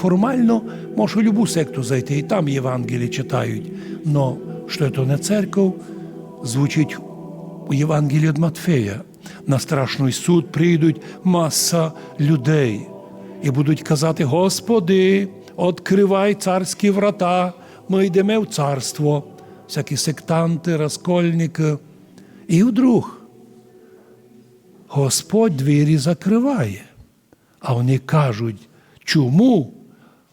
Формально можеш у любу секту зайти, і там Євангелії читають. Но що це не церков, звучить у Євангелії від Матфея. На страшний суд прийдуть маса людей і будуть казати: Господи, відкривай царські врата, ми йдемо в царство. Всякі сектанти, розкольники. І вдруг Господь двері закриває. А вони кажуть, чому?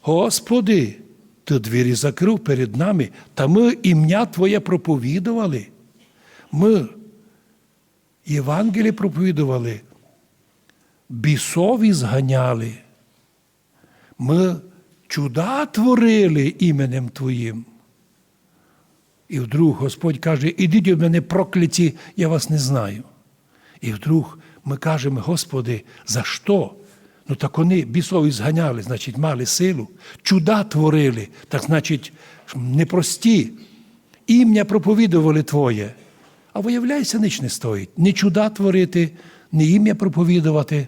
Господи, ти двері закрив перед нами, та ми ім'я Твоє проповідували. Ми Євангеліє проповідували, бісові зганяли. Ми чуда творили іменем Твоїм. І вдруг Господь каже, ідіть від мене прокляті, я вас не знаю. І вдруг ми кажемо, Господи, за що? Ну так вони бісові зганяли, значить, мали силу, чуда творили, так значить, непрості. Ім'я проповідували Твоє. А виявляється, ніч не стоїть. Ні чуда творити, ні ім'я проповідувати,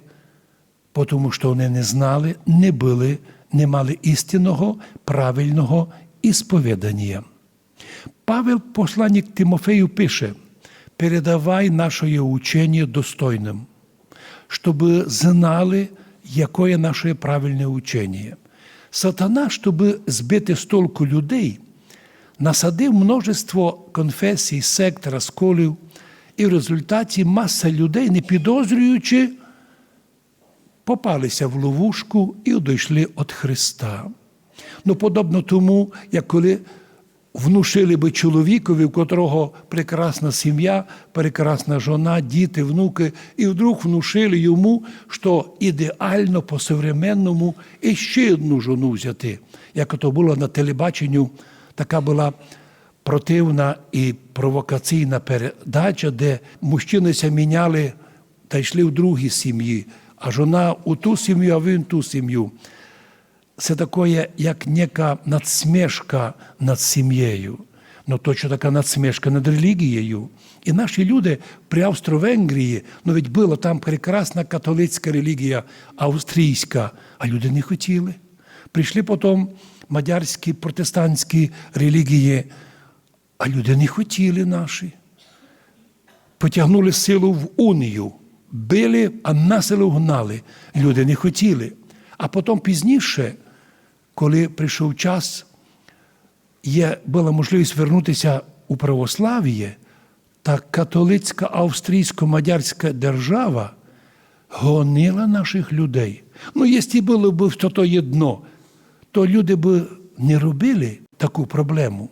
тому що вони не знали, не були, не мали істинного, правильного ісповідання. Павел, посланник Тимофею, пише: передавай наше учення достойним, щоб знали, яке наше правильне учення. Сатана, щоб збити з толку людей, насадив множество конфесій, сект, розколів, і в результаті маса людей, не підозрюючи, попалися в ловушку і одійшли від Христа. Ну, подобно тому, як коли внушили би чоловікові, в котрого прекрасна сім'я, прекрасна жона, діти, внуки, і вдруг внушили йому, що ідеально по-современному і ще одну жону взяти. Як то було на телебаченню, така була противна і провокаційна передача, де мужчинися міняли та йшли в другі сім'ї, а жона у ту сім'ю, а він ту сім'ю. Це таке, як нека надсмішка над сім'єю. Ну, точно така надсмішка над релігією. І наші люди при Австро-Венгрії, ну ведь була там прекрасна католицька релігія австрійська, а люди не хотіли. Прийшли потім мадярські протестантські релігії, а люди не хотіли наші. Потягнули силу в унію, били, а на силу гнали. Люди не хотіли. А потім пізніше, коли прийшов час, є, була можливість вернутися у православ'я, та католицька австрійсько-мадярська держава гонила наших людей. Ну, якщо було б то, то єдно, то люди б не робили таку проблему.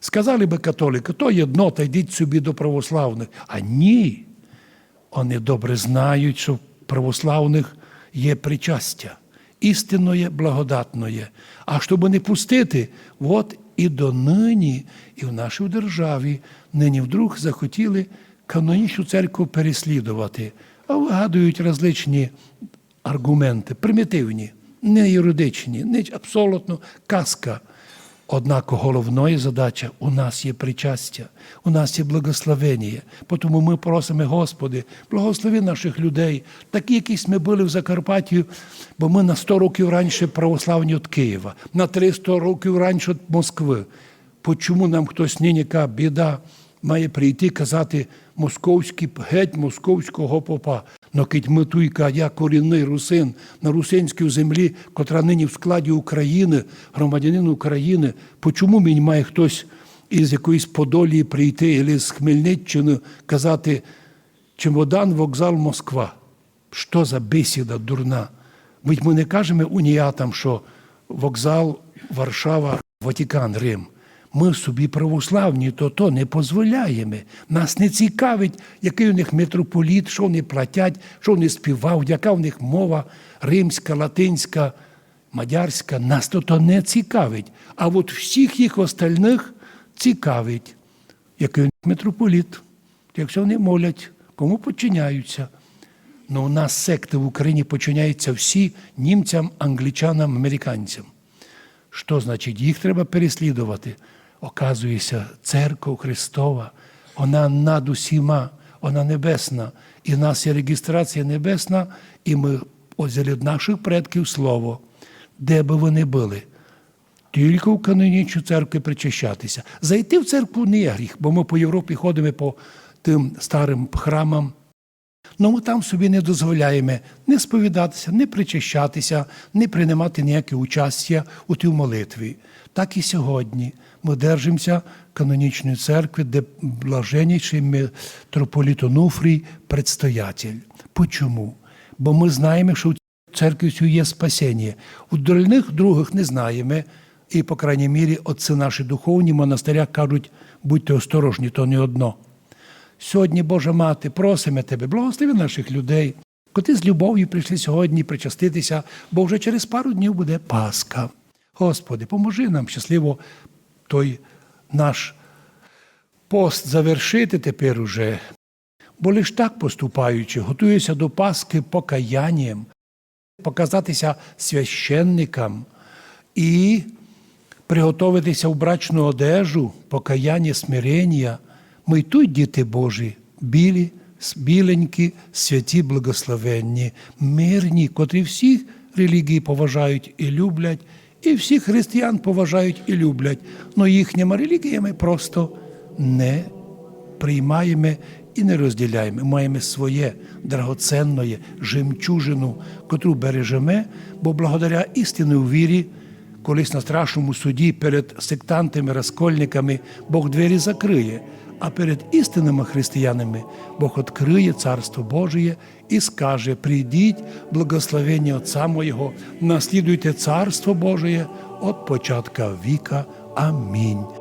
Сказали би католики, то єдно, та йдіть собі до православних. А ні. Вони добре знають, що в православних є причастя істинної, благодатної. А щоб не пустити, от і донині, і в нашій державі нині вдруг захотіли канонічну церкву переслідувати, а вигадують различні аргументи, примітивні, не юридичні, не абсолютно казка. Однак головною задача у нас є причастя, у нас є благословення. Тому ми просимо, Господи, благослови наших людей, такі, якісь ми були в Закарпатті, бо ми на 100 років раніше православні від Києва, на 300 років раніше від Москви. Почому нам хтось нині яка біда має прийти казати московський, геть московського попа? Но ми я корінний русин на русинській землі, котра нині в складі України, громадянин України, почому мені має хтось із якоїсь Подолії прийти, або з Хмельниччини казати чемодан, вокзал, Москва? Що за бесіда дурна? Ми не кажемо уніятам, що вокзал, Варшава, Ватикан, Рим. Ми собі православні, то то не дозволяємо. Нас не цікавить, який у них митрополіт, що вони платять, що вони співають, яка в них мова римська, латинська, мадярська. Нас то то не цікавить. А от всіх їх остальних цікавить, який у них митрополіт, якщо вони молять, кому подчиняються. Ну, у нас секти в Україні починяються всі німцям, англічанам, американцям. Що значить, їх треба переслідувати? Оказується, церква Христова, вона над усіма, вона небесна. І в нас є реєстрація небесна, і ми взяли наших предків слово. де би вони були. Тільки в канонічну церкві причащатися. Зайти в церкву не є гріх, бо ми по Європі ходимо по тим старим храмам. Ну ми там собі не дозволяємо не сповідатися, не причащатися, не приймати ніяке участя у тій молитві. Так і сьогодні ми держимося канонічної церкви, де блаженніший митрополіт Онуфрій предстоятель. Почому? Бо ми знаємо, що в церкві є спасіння. У дальних других не знаємо. І, по крайній мірі, отці наші духовні монастиря кажуть, будьте осторожні, то не одно. Сьогодні, Божа Мати, просимо Тебе, благослови наших людей, коти з любов'ю прийшли сьогодні причаститися, бо вже через пару днів буде Пасха. Господи, поможи нам щасливо той наш пост завершити тепер уже, бо лиш так поступаючи, готуюся до Пасхи покаянням, показатися священникам і приготуватися в брачну одежу, покаяння, смирення. Ми й тут, діти Божі, білі, біленькі, святі, благословенні, мирні, котрі всіх релігій поважають і люблять, і всіх християн поважають і люблять. Но їхніми релігіями просто не приймаємо і не розділяємо. Маємо своє драгоценне жемчужину, котру бережемо, бо благодаря істини вірі колись на страшному суді перед сектантами, розкольниками Бог двері закриє, а перед істинними християнами Бог відкриє Царство Божє і скаже: прийдіть, благословення Отця Моєго, наслідуйте Царство Божє від початка віка. Амінь.